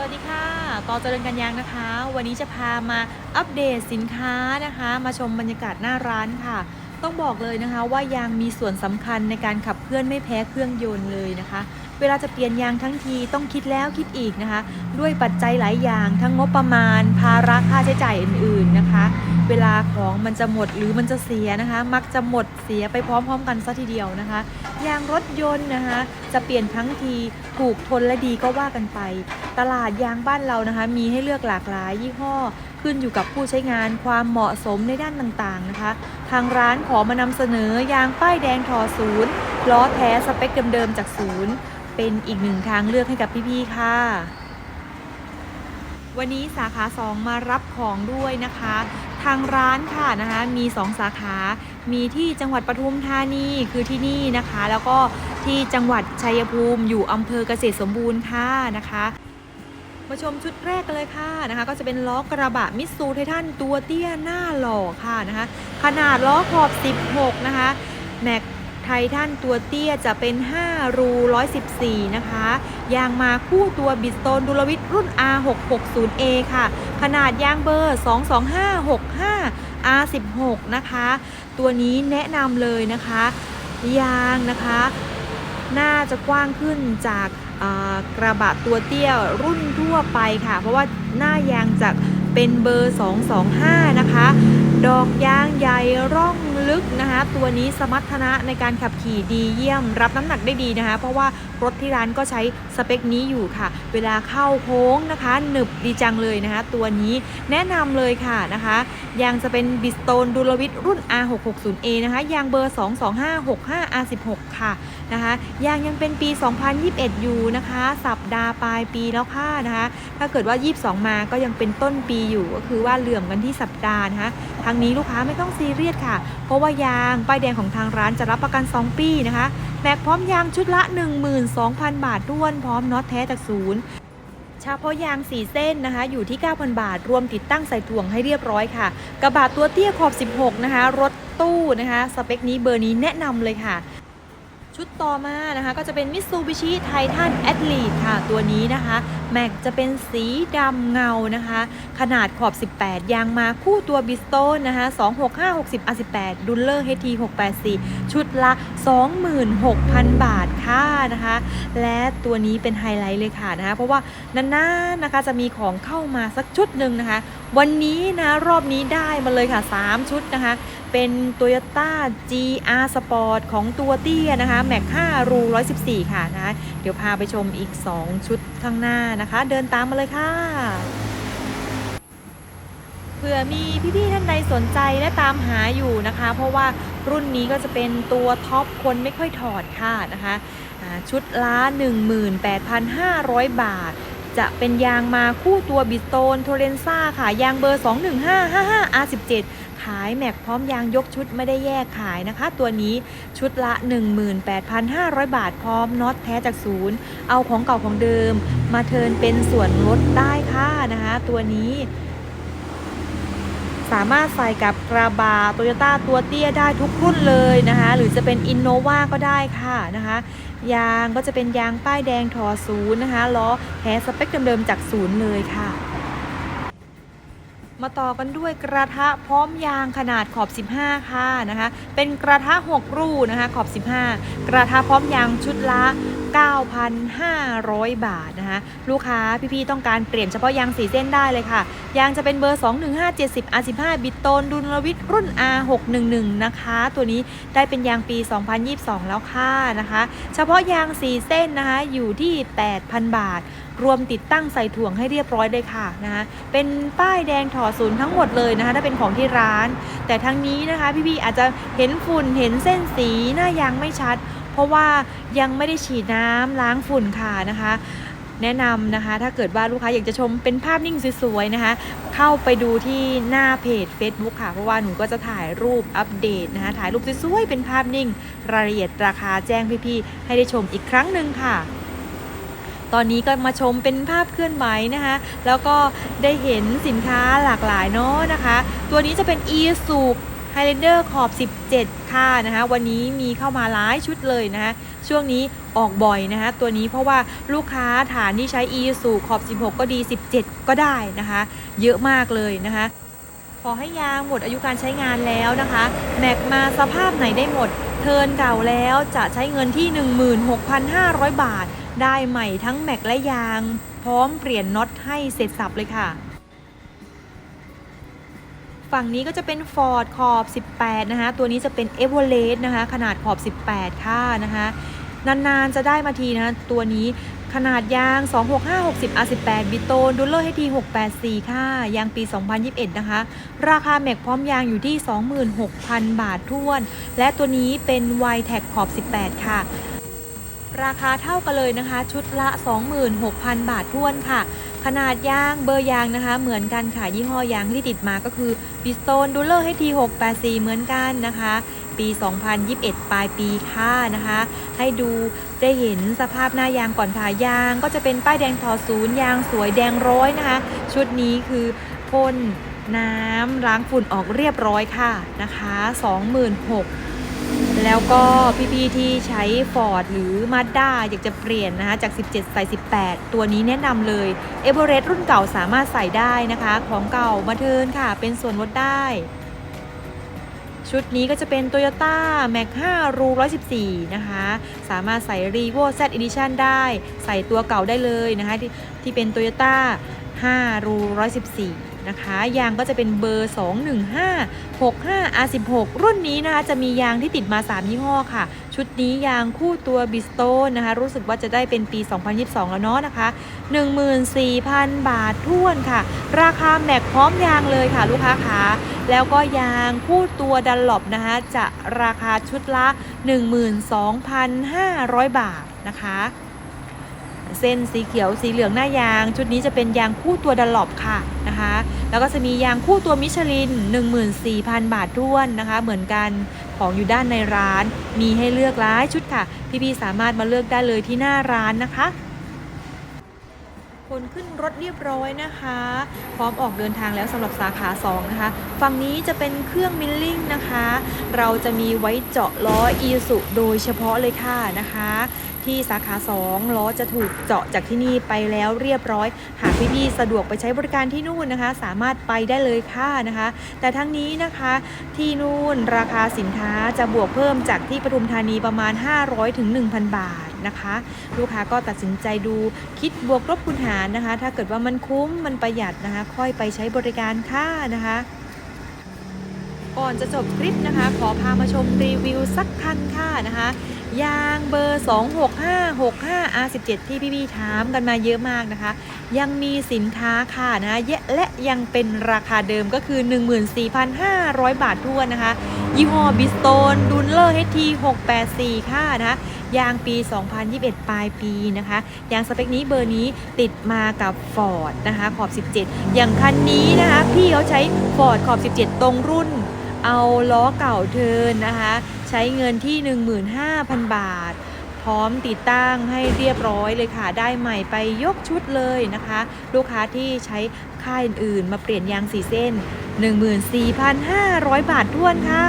วัสดีค่ะ กอเจริญกันยางนะคะ วันนี้จะพามาอัปเดตสินค้านะคะ มาชมบรรยากาศหน้าร้านค่ะ ต้องบอกเลยนะคะว่ายางมีส่วนสำคัญในการขับเคลื่อนไม่แพ้เครื่องยนต์เลยนะคะ เวลาจะเปลี่ยนยางทั้งทีต้องคิดแล้วคิดอีกนะคะ ด้วยปัจจัยหลายอย่างทั้งงบประมาณ ภาระค่าใช้จ่ายอื่น ๆนะคะ เวลาของมันจะหมดหรือมันจะเสียนะคะ มักจะหมดเสียไปพร้อมๆ กันซะทีเดียวนะคะยางรถยนต์นะคะจะเปลี่ยนทั้งทีถูกทนและดีก็ว่ากันไป ตลาดยางบ้านเรานะคะ มีให้เลือกหลากหลายยี่ห้อขึ้นอยู่กับผู้ใช้งานความเหมาะสมในด้านต่างๆนะคะ ทางร้านขอมานำเสนอยางป้ายแดงทอศูนย์ล้อแท้สเปคเดิมๆจากศูนย์เป็นอีกหนึ่งทางเลือกให้กับพี่ๆค่ะวันนี้สาขา 2 มารับของด้วยนะคะ ทางร้านค่ะนะคะมี 2 สาขา มีที่จังหวัดปทุมธานีคือที่นี่นะคะ แล้วก็ที่จังหวัดชัยภูมิอยู่อำเภอเกษตรสมบูรณ์ค่ะนะคะมาชมชุดแรกกันเลยค่ะนะคะ ก็จะเป็นล้อกระบะมิสซูไททันตัวเตี้ยหน้าหล่อค่ะนะคะ ขนาดล้อขอบ 16 นะคะแม็ก ไททันตัวเตี้ยจะเป็น 5 รู 114 นะคะ ยางมาคู่ตัวบิสโตนดุลวิทรุ่น R660A ค่ะ ขนาดยางเบอร์ 22565 R16 นะคะ ตัวนี้แนะนำเลยนะคะ ยางนะคะ น่าจะกว้างขึ้นจากกระบะตัวเตี้ยรุ่นทั่วไปค่ะ เพราะว่าหน้ายางจะเป็นเบอร์ 225 นะคะ ดอกยางใหญ่ร่อง ลึกนะคะ ตัวนี้สมรรถนะในการขับขี่ดีเยี่ยม รับน้ำหนักได้ดีนะคะ เพราะว่ารถที่ร้านก็ใช้สเปคนี้อยู่ค่ะ เวลาเข้าโค้งนะคะหนึบดีจังเลยนะคะ ตัวนี้แนะนำเลยค่ะนะคะยางจะเป็นบิสโตนดูลวิทรุ่น R660A นะคะยางเบอร์ 22565 R16 ค่ะนะคะยางยังเป็นปี 2021 อยู่นะคะ สัปดาห์ปลายปีแล้วค่ะนะคะ ถ้าเกิดว่า 22 มาก็ยังเป็นต้นปีอยู่ก็คือว่าเหลื่อมกันที่สัปดาห์นะคะทางนี้ลูกค้าไม่ต้องซีเรียสค่ะเพราะว่ายางป้ายแดงของทางร้านจะรับประกัน 2 ปีนะคะแบกพร้อมยางชุดละ 12,000 บาทด้วนพร้อมน็อตแท้จากศูนย์เฉพาะยาง 4 เส้นนะคะ อยู่ที่ 9,000 บาท รวมติดตั้งใส่ถ่วงให้เรียบร้อยค่ะ กระบะตัวเตี้ยขอบ 16 นะคะ รถตู้นะคะ สเปคนี้เบอร์นี้แนะนำเลยค่ะ ชุดต่อมานะคะก็จะเป็น Mitsubishi Titan Athlete ค่ะ ตัวนี้นะคะ แม็กจะเป็นสีดำเงานะคะ ขนาดขอบ 18 ยางมาคู่ตัวบิสโตนนะคะ 26560 18ดุลเลอร์ HT 684 ชุดละ 26,000 บาทค่ะนะคะ และตัวนี้เป็นไฮไลท์เลยค่ะนะคะ เพราะว่านานๆนะคะจะมีของเข้ามาสักชุดหนึ่งนะคะ วันนี้นะรอบนี้ได้มาเลยค่ะ 3 ชุดนะคะ เป็น Toyota GR Sport ของตัวเตี้ยนะคะแม็ก5รู114 ค่ะนะเดี๋ยวพาไปชมอีก 2 ชุดข้างหน้านะคะ เดินตามมาเลยค่ะเผื่อมีพี่ๆท่านใดสนใจและตามหาอยู่นะคะ เพราะว่ารุ่นนี้ก็จะเป็นตัวท็อปคนไม่ค่อยถอดค่ะนะคะอ่าชุดละ18,500 บาท จะเป็นยางมาคู่ตัวบิสโตนโทเรนซ่าค่ะ ยางเบอร์ 21555 R17 ขายแม็กพร้อมยางยกชุดไม่ได้แยกขายนะคะ ตัวนี้ชุดละ 18,500 บาทพร้อมน็อตแท้จากศูนย์ เอาของเก่าของเดิม มาเทินเป็นส่วนลดได้ค่ะนะคะ ตัวนี้ สามารถใส่กับกระบะโตโยต้าตัวเตี้ยได้ทุกรุ่นเลยนะคะ หรือจะเป็นอินโนวาก็ได้ค่ะนะคะยางก็จะเป็นยางป้ายแดงทอศูนย์นะคะล้อแฮสเปคเดิมๆจากศูนย์เลยค่ะ มาต่อกันด้วยกระทะพร้อมยางขนาดขอบ 15 ค่ะนะคะ เป็นกระทะ 6 รูนะคะขอบ 15 กระทะพร้อมยางชุดละ 9,500 บาทนะคะ ลูกค้าพี่ๆต้องการเปลี่ยนเฉพาะยางสีเส้นได้เลยค่ะ ยางจะเป็นเบอร์ 21570 R15 บิตโตนดุลวิทย์รุ่น R611 นะคะ ตัวนี้ได้เป็นยางปี 2022 แล้วค่ะนะคะ เฉพาะยางสีเส้นนะคะอยู่ที่ 8,000 บาทรวมติดตั้งใส่ถ่วงให้เรียบร้อยเลยค่ะนะคะเป็นป้ายแดงถอดศูนย์ทั้งหมดเลยนะคะถ้าเป็นของที่ร้าน แต่ทั้งนี้นะคะพี่ๆอาจจะเห็นฝุ่นเห็นเส้นสีหน้ายางไม่ชัด เพราะว่ายังไม่ได้ฉีดน้ำล้างฝุ่นค่ะนะคะแนะนำนะคะ ถ้าเกิดว่าลูกค้าอยากจะชมเป็นภาพนิ่งสวยๆนะคะ เข้าไปดูที่หน้าเพจ Facebook ค่ะ เพราะว่าหนูก็จะถ่ายรูปอัปเดตนะคะ ถ่ายรูปสวยๆเป็นภาพนิ่ง รายละเอียดราคาแจ้งพี่ๆ ให้ได้ชมอีกครั้งหนึ่งค่ะ ตอนนี้ก็มาชมเป็นภาพเคลื่อนไหวนะคะ แล้วก็ได้เห็นสินค้าหลากหลายเนาะนะคะ ตัวนี้จะเป็น e s u Highlander ขอบ 17 ค่ะนะคะ วันนี้มีเข้ามาหลายชุดเลยนะคะช่วงนี้ออกบ่อยนะคะตัวนี้เพราะว่าลูกค้าฐานที่ใช้ e สูขอบ 16 ก็ดี 17 ก็ได้นะคะ เยอะมากเลยนะคะ ขอให้ยางหมดอายุการใช้งานแล้วนะคะ แม็กมาสภาพไหนได้หมด เทิร์นเก่าแล้วจะใช้เงินที่ 16,500 บาท ได้ใหม่ทั้งแม็กและยาง พร้อมเปลี่ยนน็อตให้เสร็จสับเลยค่ะ ฝั่งนี้ก็จะเป็น Ford ขอบ 18 นะคะ ตัวนี้จะเป็น e v e r e s t นะคะ ขนาดขอบ 18 ค่ะนะคะนานๆจะได้มาทีนะตัวนี้ขนาดยาง 26560 R18 บิโตนดูเลอร์ให้ที684 ค่ะ ยางปี 2021 นะคะ ราคาแม็กพร้อมยางอยู่ที่ 26,000 บาทท้วน และตัวนี้เป็น y t e c ขอบ 18 ค่ะ ราคาเท่ากันเลยนะคะ ชุดละ 26,000 บาทท้วนค่ะ ขนาดยางเบอร์ยางนะคะ เหมือนกันค่ะยี่ห้อยางที่ติดมาก็คือบิสโตนดูเลอร์ให้ที684 เหมือนกันนะคะ ปี 2021 ปลายปีค่ะนะคะ ให้ดูได้เห็นสภาพหน้ายางก่อนค่ะยาง ก็จะเป็นป้ายแดงทอศูนย์ยางสวยแดงร้อยนะคะ ชุดนี้คือพ่นน้ำล้างฝุ่นออกเรียบร้อยค่ะนะคะ 26,000 แล้วก็พี่ๆที่ใช้ Ford หรือ Mazda อยากจะเปลี่ยนนะคะจาก 17 ใส่ 18 ตัวนี้แนะนำเลย e v e r e s t รุ่นเก่าสามารถใส่ได้นะคะ ของเก่ามาเทินค่ะ เป็นส่วนลดได้ ชุดนี้ก็จะเป็น Toyota Mac 5รู114 นะคะ สามารถใส่ Revo Z Edition ได้ ใส่ตัวเก่าได้เลยนะคะ ที่ที่เป็น Toyota 5รู114 นะคะ ยางก็จะเป็นเบอร์ 215 65 R16 รุ่นนี้นะคะจะมียางที่ติดมา 3 ยี่ห้อค่ะ ชุดนี้ยางคู่ตัว Bridgestone นะคะ รู้สึกว่าจะได้เป็นปี 2022 แล้วเนาะนะคะ 14,000 บาทท้วนค่ะ ราคาแม็กพร้อมยางเลยค่ะ ลูกค้าขาแล้วก็ยางคู่ตัวดันหลบนะคะ จะราคาชุดละ 12,500 บาทนะคะ เส้นสีเขียวสีเหลืองหน้ายาง ชุดนี้จะเป็นยางคู่ตัวดัลลอบค่ะนะคะ แล้วก็จะมียางคู่ตัวมิชลิน 14,000 บาทท้วนนะคะ เหมือนกันของอยู่ด้านในร้าน มีให้เลือกหลายชุดค่ะ พี่ๆสามารถมาเลือกได้เลยที่หน้าร้านนะคะ คนขึ้นรถเรียบร้อยนะคะ พร้อมออกเดินทางแล้วสำหรับสาขา 2 นะคะ ฝั่งนี้จะเป็นเครื่องมิลลิ่งนะคะ เราจะมีไว้เจาะล้ออีสุโดยเฉพาะเลยค่ะนะคะ ที่สาขา 2 ล้อจะถูกเจาะจากที่นี่ไปแล้วเรียบร้อย หากพี่ๆสะดวกไปใช้บริการที่นู่นนะคะ สามารถไปได้เลยค่ะนะคะ แต่ทั้งนี้นะคะที่นู่นราคาสินค้าจะบวกเพิ่มจากที่ปทุมธานีประมาณ 500-1,000 บาท นะคะ ลูกค้าก็ตัดสินใจดูคิดบวกลบคูณหารนะคะ ถ้าเกิดว่ามันคุ้มมันประหยัดนะคะ ค่อยไปใช้บริการค่ะนะคะก่อนจะจบคลิปนะคะ ขอพามาชมรีวิวสักคันค่ะนะคะ ยางเบอร์ 26565 R17 ที่พี่ๆถามกันมาเยอะมากนะคะ ยังมีสินค้าค่ะนะคะและและยังเป็นราคาเดิมก็คือ 14,500 บาททั่วนะคะ ยี่ห้อบิสโตนดูนเลอร์ HT 684 ค่ะนะคะยางปี 2021 ปลายปีนะคะ ยางสเปคนี้เบอร์นี้ติดมากับ Ford นะคะขอบ 17 อย่างคันนี้นะคะ พี่เขาใช้ Ford ขอบ 17 ตรงรุ่น เอาล้อเก่าเทินนะคะ ใช้เงินที่ 15,000 บาท พร้อมติดตั้งให้เรียบร้อยเลยค่ะ ได้ใหม่ไปยกชุดเลยนะคะ ลูกค้าที่ใช้ค่ายอื่นๆ มาเปลี่ยนยางสีเส้น 14,500 บาทท้วนค่ะ